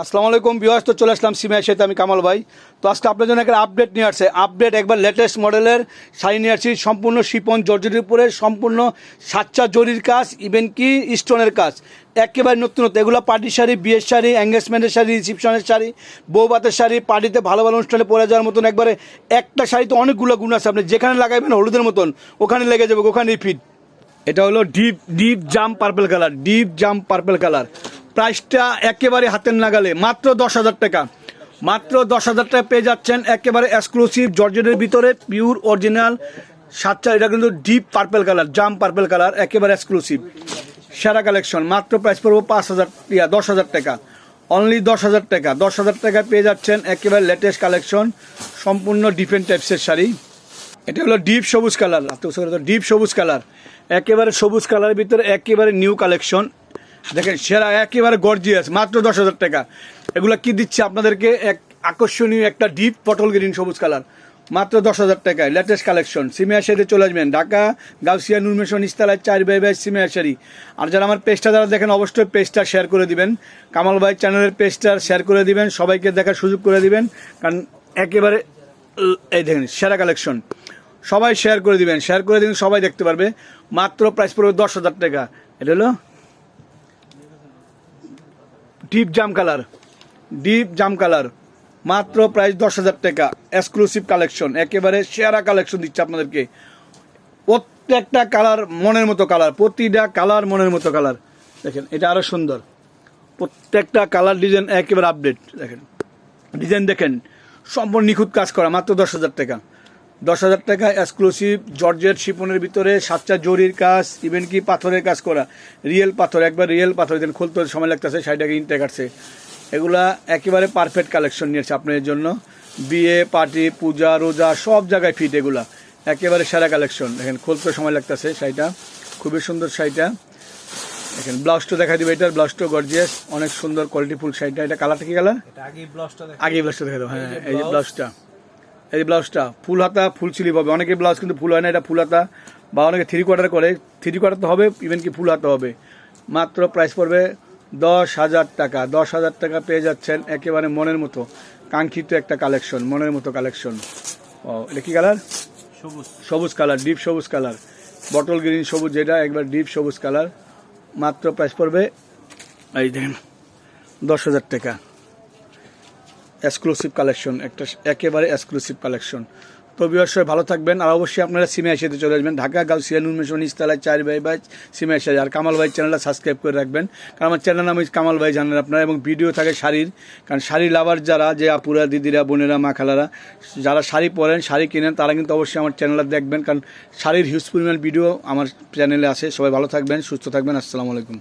আসসালামু আলাইকুম বিহাস তো চলে আসলাম সিমাইয়ের সাথে আমি কামাল ভাই। তো আজকে আপনার জন্য একটা আপডেট নিয়ে আসছে। আপডেট একবার লেটেস্ট মডেলের শাড়ি নিয়ে আসছি। সম্পূর্ণ শিপন জর্জরির উপরে সম্পূর্ণ সাচ্চা জরির কাজ ইভেন কি স্টোনের কাজ। একেবারে নতুন নতুন এগুলো পার্টি শাড়ি, বিয়ের শাড়ি এঙ্গেজমেন্টের শাড়ি রিসিপশনের শাড়ি বৌবাতের শাড়ি, পার্টিতে ভালো ভালো অনুষ্ঠানে পরে যাওয়ার মতন একবারে একটা শাড়িতে অনেকগুলো গুণ আছে। আপনি যেখানে লাগাইবেন হলুদের মতন, ওখানে লেগে যাবে, ওখানেই ফিট এটা হলো ডিপ ডিপ জাম পার্পল কালার ডিপ জাম পার্পল কালার প্রাইসটা একেবারে হাতের নাগালে, মাত্র দশ হাজার টাকা। মাত্র দশ হাজার টাকা পেয়ে যাচ্ছেন একেবারে এক্সক্লুসিভ জর্জেটের ভিতরে পিওর অরিজিনাল সাতটা এটা কিন্তু ডিপ পার্পল কালার জাম পার্পল কালার একেবারে এক্সক্লুসিভ সেরা কালেকশন মাত্র প্রাইস পড়ব পাঁচ হাজার, ইয়া, দশ হাজার টাকা। অনলি দশ হাজার টাকা। দশ হাজার টাকা পেয়ে যাচ্ছেন একেবারে লেটেস্ট কালেকশন সম্পূর্ণ ডিফারেন্ট টাইপসের শাড়ি। এটা হলো ডিপ সবুজ কালার ডিপ সবুজ কালার একেবারে সবুজ কালারের ভিতরে একেবারে নিউ কালেকশন দেখেন, সেরা একেবারে গর্জিয়াস মাত্র দশ হাজার টাকা। এগুলো কি দিচ্ছে আপনাদেরকে? এক আকর্ষণীয় একটা ডিপ পটল গ্রিন সবুজ কালার মাত্র দশ হাজার টাকায় লেটেস্ট কালেকশন সিমিয়া শাড়ি চলে আসবেন। ঢাকা, গাউসিয়া নুরমেশন ইস্তালায়, চার বাই বাই সিমিয়া শাড়ি আর যারা আমার পেজটা যারা দেখেন, অবশ্যই পেজটা শেয়ার করে দিবেন। কামাল ভাই চ্যানেলের পেজটা শেয়ার করে দিবেন। সবাইকে দেখার সুযোগ করে দিবেন। কারণ একেবারে, এই দেখেন, সেরা কালেকশন সবাই শেয়ার করে দিবেন। শেয়ার করে দিবেন সবাই দেখতে পারবে। মাত্র প্রাইস পড়বে দশ হাজার টাকা। এটা হলো ডিপ জাম কালার, ডিপ জাম কালার, মাত্র প্রাইস দশ হাজার টাকা এক্সক্লুসিভ কালেকশন একেবারে সেরা কালেকশন দিচ্ছে আপনাদেরকে। প্রত্যেকটা কালার মনের মতো কালার, প্রতিটা কালার মনের মতো কালার। দেখেন, এটা আরও সুন্দর। প্রত্যেকটা কালার ডিজাইন একেবারে আপডেট দেখেন। ডিজাইন দেখেন, সম্পূর্ণ নিখুঁত কাজ করা, মাত্র দশ হাজার টাকা। দশ হাজার টাকা এক্সক্লুসিভ জর্জেট শিপনের ভিতরে সাতটা জরির কাজ ইভেন কি পাথরের কাজ করা। রিয়েল পাথর একবার রিয়েল পাথর দেন খুলতে সময় লাগতেছে শাড়িটাকে ইনটে কাটছে। এগুলা একেবারে পারফেক্ট কালেকশন নিয়েছে আপনাদের জন্য। বিয়ে পার্টি পূজা রোজা সব জায়গায় ফিট এগুলা। একেবারে সেরা কালেকশন দেখেন খুলতে সময় লাগতেছে শাড়িটা। খুবই সুন্দর শাড়িটা। দেখেন ব্লাউজটা দেখা দিবে এটার ব্লাউজটা গর্জিয়াস অনেক সুন্দর কোয়ালিটি ফুল শাড়িটা। এটা কালারটা কি কালার আগে ব্লাউজটা দেখে দাও হ্যাঁ এই যে। ব্লাউজটা এই ব্লাউজটা ফুল হাতা ফুল স্লিভ হবে। অনেকে ব্লাউজ কিন্তু ফুল হয় না এটা ফুল হাতা। বা অনেকে থ্রি কোয়ার্টার করে। থ্রি কোয়ার্টার তো হবে ইভেন কি ফুল হাতা হবে। মাত্র প্রাইস পড়বে দশ হাজার টাকা। দশ হাজার টাকা পেয়ে যাচ্ছেন একেবারে মনের মতো। কাঙ্ক্ষিত একটা কালেকশন মনের মতো কালেকশন ও এটা কী কালার সবুজ। সবুজ কালার ডিপ সবুজ কালার বটল গ্রিন সবুজ যেটা একবার ডিপ সবুজ কালার মাত্র প্রাইস পড়বে এই দেখেন দশ হাজার টাকা। এক্সক্লুসিভ কালেকশন একটা একেবারে এক্সক্লুসিভ কালেকশন তো বিবর্ষয় ভালো থাকবেন, আর অবশ্যই আপনারা সিমে এসে চলে আসবেন। ঢাকা, গাউসিয়া নুনমেশন ইস্তালায় চার ভাই ভাই, সিমে এসে আর কামাল ভাই চ্যানেলটা সাবস্ক্রাইব করে রাখবেন। কারণ আমার চ্যানেল নাম কামাল ভাই জানেন আপনারা, এবং ভিডিও থাকে শাড়ির। কারণ শাড়ি লাভার যারা, যে আপুরা, দিদিরা, বোনেরা, মা খালারা, যারা শাড়ি পরেন, শাড়ি কিনেন, তারা কিন্তু অবশ্যই আমার চ্যানেলটা দেখবেন। কারণ শাড়ির হিউজ পরিমাণ ভিডিও আমার চ্যানেলে আছে। সবাই ভালো থাকবেন, সুস্থ থাকবেন। আসসালামু আলাইকুম।